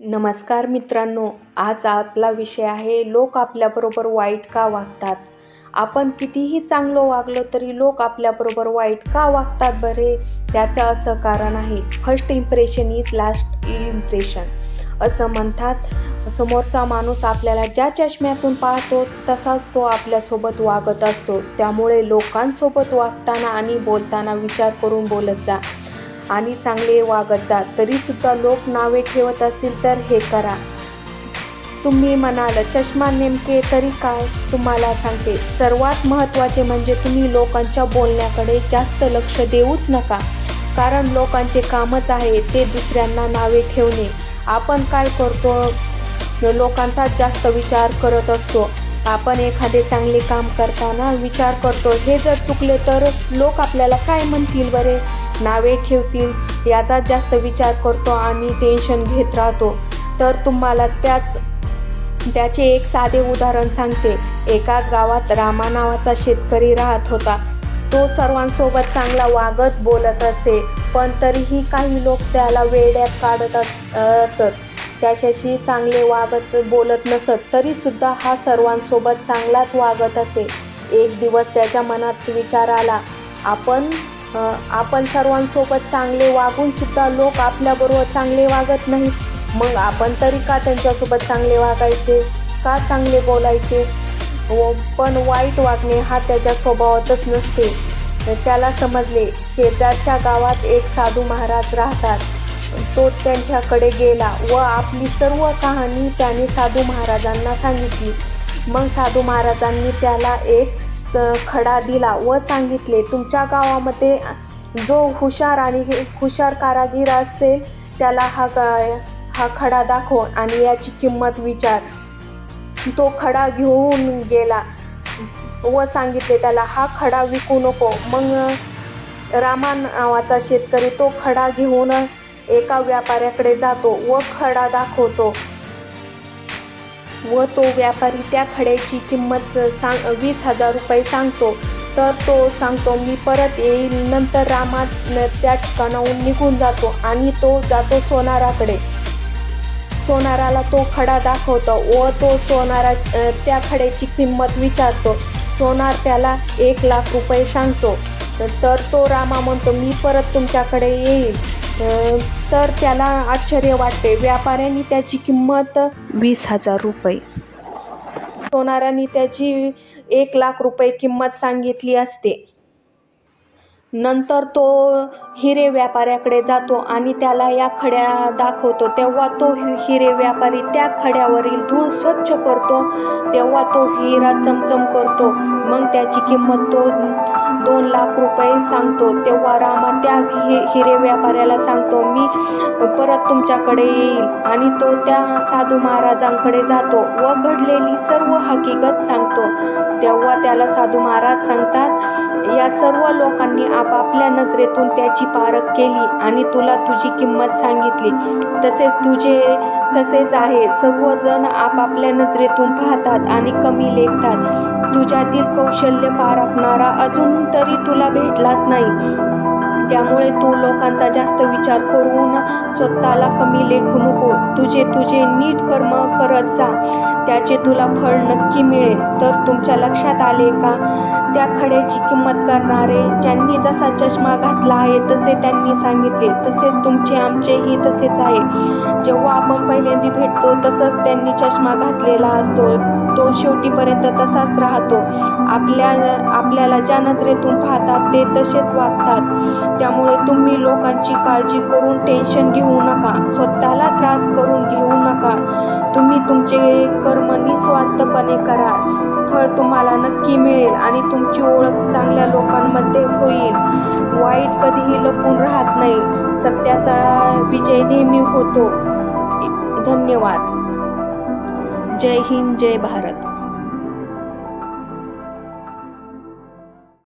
नमस्कार मित्रांनो आज आपला विषय आहे लोक आपल्याबरोबर वाईट का वागतात? आपण कितीही चांगलं वागलो तरी लोक आपल्याबरोबर वाईट का वागतात बरे? त्याचं असं कारण आहे first impression is last impression असं म्हणतात समोरचा माणूस आपल्याला ज्या चष्म्यातून पाहतो तसाच तो आपल्यासोबत वागत असतो. त्यामुळे लोकांसोबत वागताना आणि बोलताना विचार करून बोलत जा. आणि चांगले वागत जा. तरीसुद्धा लोक नावे ठेवत असतील तर हे करा. तुम्ही म्हणाल चष्मा नेमके तरी काय? तुम्हाला सांगते. सर्वात महत्त्वाचे म्हणजे तुम्ही लोकांच्या बोलण्याकडे जास्त लक्ष देऊच नका. कारण लोकांचे कामच आहे ते दुसऱ्यांना नावे ठेवणे. आपण काय करतो? लोकांचा जास्त विचार करत असतो. आपण एखादे चांगले काम करताना विचार करतो. हे जर चुकले तर लोक आपल्याला काय म्हणतील बरे? नावे ठेवतील याचा जास्त विचार करतो आणि टेन्शन घेत राहतो. तर तुम्हाला त्याच त्याचे एक साधे उदाहरण सांगते. एका गावात रामा नावाचा शेतकरी राहत होता. तो सर्वांसोबत चांगला वागत बोलत असे पण तरीही काही लोक त्याला वेड्यात काढत अस असत. त्याच्याशी चांगले वागत बोलत नसत तरीसुद्धा हा सर्वांसोबत चांगलाच वागत असे. एक दिवस त्याच्या मनात विचार आला आपण आपण सर्वांसोबत चांगले वागून सुद्धा लोक आपल्याबरोबर चांगले वागत नाहीत मग आपण तरी का त्यांच्यासोबत चांगले वागायचे? का चांगले बोलायचे? व पण वाईट वागणे हा त्याच्या स्वभावातच नसते. त्याला समजले शेजारच्या गावात एक साधू महाराज राहतात. तो त्यांच्याकडे गेला व आपली सर्व कहाणी त्याने साधू महाराजांना सांगितली. मग साधू महाराजांनी त्याला एक खडा दिला व सांगितले तुमच्या गावामध्ये जो हुशार आणि हुशार कारागीर असेल त्याला हा हा खडा दाखव आणि याची किंमत विचार. तो खडा घेऊन गेला व सांगितले त्याला हा खडा विकू नको. मग रामा नावाचा शेतकरी तो खडा घेऊन एका व्यापाऱ्याकडे जातो व खडा दाखवतो. व तो व्यापारी त्या खड्याची किंमत सांग वीस हजार रुपये सांगतो. तर तो सांगतो मी परत येईल नंतर रामा त्या ठिकाणाहून निघून जातो आणि तो जातो सोनाराकडे. सोनाराला तो खडा दाखवतो व तो सोनारा त्या खड्याची किंमत विचारतो. सोनार त्याला एक लाख रुपये सांगतो. तर तो रामा म्हणतो मी परत तुमच्याकडे येईल तर त्याला आश्चर्य वाटते. व्यापाऱ्यांनी त्याची किंमत वीस हजार रुपये. सोनाराने त्याची एक लाख रुपये किंमत सांगितली असते. नंतर तो हिरे व्यापाऱ्याकडे जातो आणि त्याला या खड्या दाखवतो. तेव्हा तो हि- हिरे व्यापारी त्या खड्यावरील धूळ स्वच्छ करतो. तेव्हा तो हिरा चमचम करतो. मग त्याची किंमत तो दोन लाख रुपये सांगतो. तेव्हा रामा त्या हि हिरे व्यापाऱ्याला सांगतो मी परत तुमच्याकडे येईल. आणि तो त्या साधू महाराजांकडे जातो व घडलेली सर्व हकीकत सांगतो. तेव्हा त्याला साधू महाराज सांगतात या सर्व लोकांनी आपापल्या नजरेतून त्याची पारख केली आणि तुला तुझी किंमत सांगितली. तसेच तुझे तसेच आहे. सर्वजण आपापल्या नजरेतून पाहतात आणि कमी लेखतात. तुझ्यातील कौशल्य पारखणारा अजून तरी तुला भेटलाच नाही. त्यामुळे तू लोकांचा जास्त विचार करून स्वतःला कमी लेखू नको. तुझे तुझे नीट कर्म करत जा. त्याचे तुला फळ नक्की मिळेल. तर तुमच्या लक्षात आले का? त्या खड्याची किंमत करणारे ज्यांनी जसा चष्मा घातला आहे तसे त्यांनी सांगितले. तसेच तुमचे आमचेही तसेच आहे. जेव्हा आपण पहिल्यांदा भेटतो तसंच त्यांनी चष्मा घातलेला असतो. तो शेवटीपर्यंत तसाच राहतो. आपल्या आपल्याला ज्या नजरेतून पाहतात ते तसेच वागतात. त्यामुळे तुम्ही लोकांची काळजी करून टेन्शन घेऊ नका. स्वतःला त्रास करून घेऊ नका. तुम्ही तुमचे कर्म निस्वार्थपणे करा. फळ तुम्हाला नक्की मिळेल आणि तुमची ओळख चांगल्या लोकांमध्ये होईल. वाईट कधीही लपून राहत नाही. सत्याचा विजय नेहमी होतो. धन्यवाद. जय हिंद जय भारत.